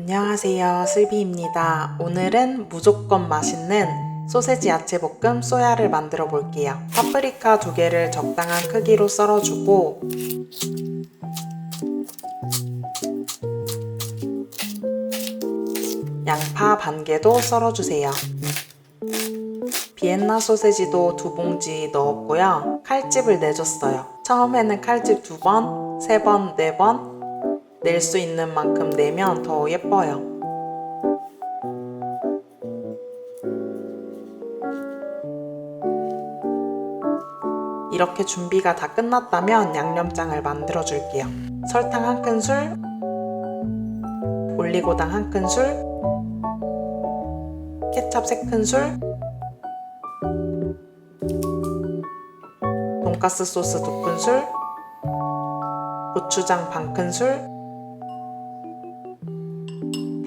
안녕하세요. 슬비입니다. 오늘은 무조건 맛있는 소세지 야채 볶음 소야를 만들어 볼게요. 파프리카 두 개를 적당한 크기로 썰어주고 양파 반 개도 썰어주세요. 비엔나 소세지도 두 봉지 넣었고요. 칼집을 내줬어요. 처음에는 칼집 두 번, 세 번, 네 번 낼 수 있는 만큼 내면 더 예뻐요. 이렇게 준비가 다 끝났다면 양념장을 만들어 줄게요. 설탕 한 큰술, 올리고당 한 큰술, 케찹 세 큰술, 돈가스 소스 두 큰술, 고추장 반 큰술,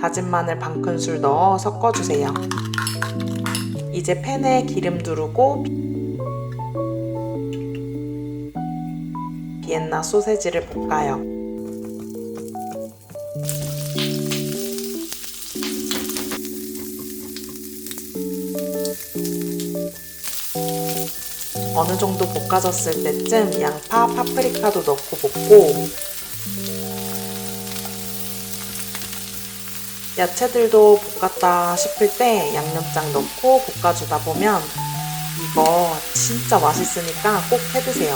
다진 마늘 반 큰술 넣어 섞어주세요. 이제 팬에 기름 두르고 비엔나 소세지를 볶아요. 어느 정도 볶아졌을 때쯤 양파, 파프리카도 넣고 볶고 야채들도 볶았다 싶을 때 양념장 넣고 볶아주다 보면 이거 진짜 맛있으니까 꼭 해드세요.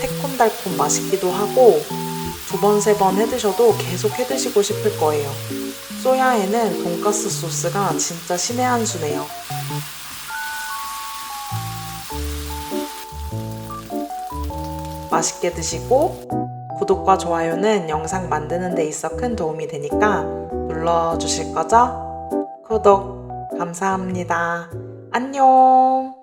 새콤달콤 맛있기도 하고 두 번, 세 번 해드셔도 계속 해드시고 싶을 거예요. 소야에는 돈가스 소스가 진짜 신의 한 수네요. 맛있게 드시고 구독과 좋아요는 영상 만드는 데 있어 큰 도움이 되니까 눌러주실 거죠? 구독 감사합니다. 안녕!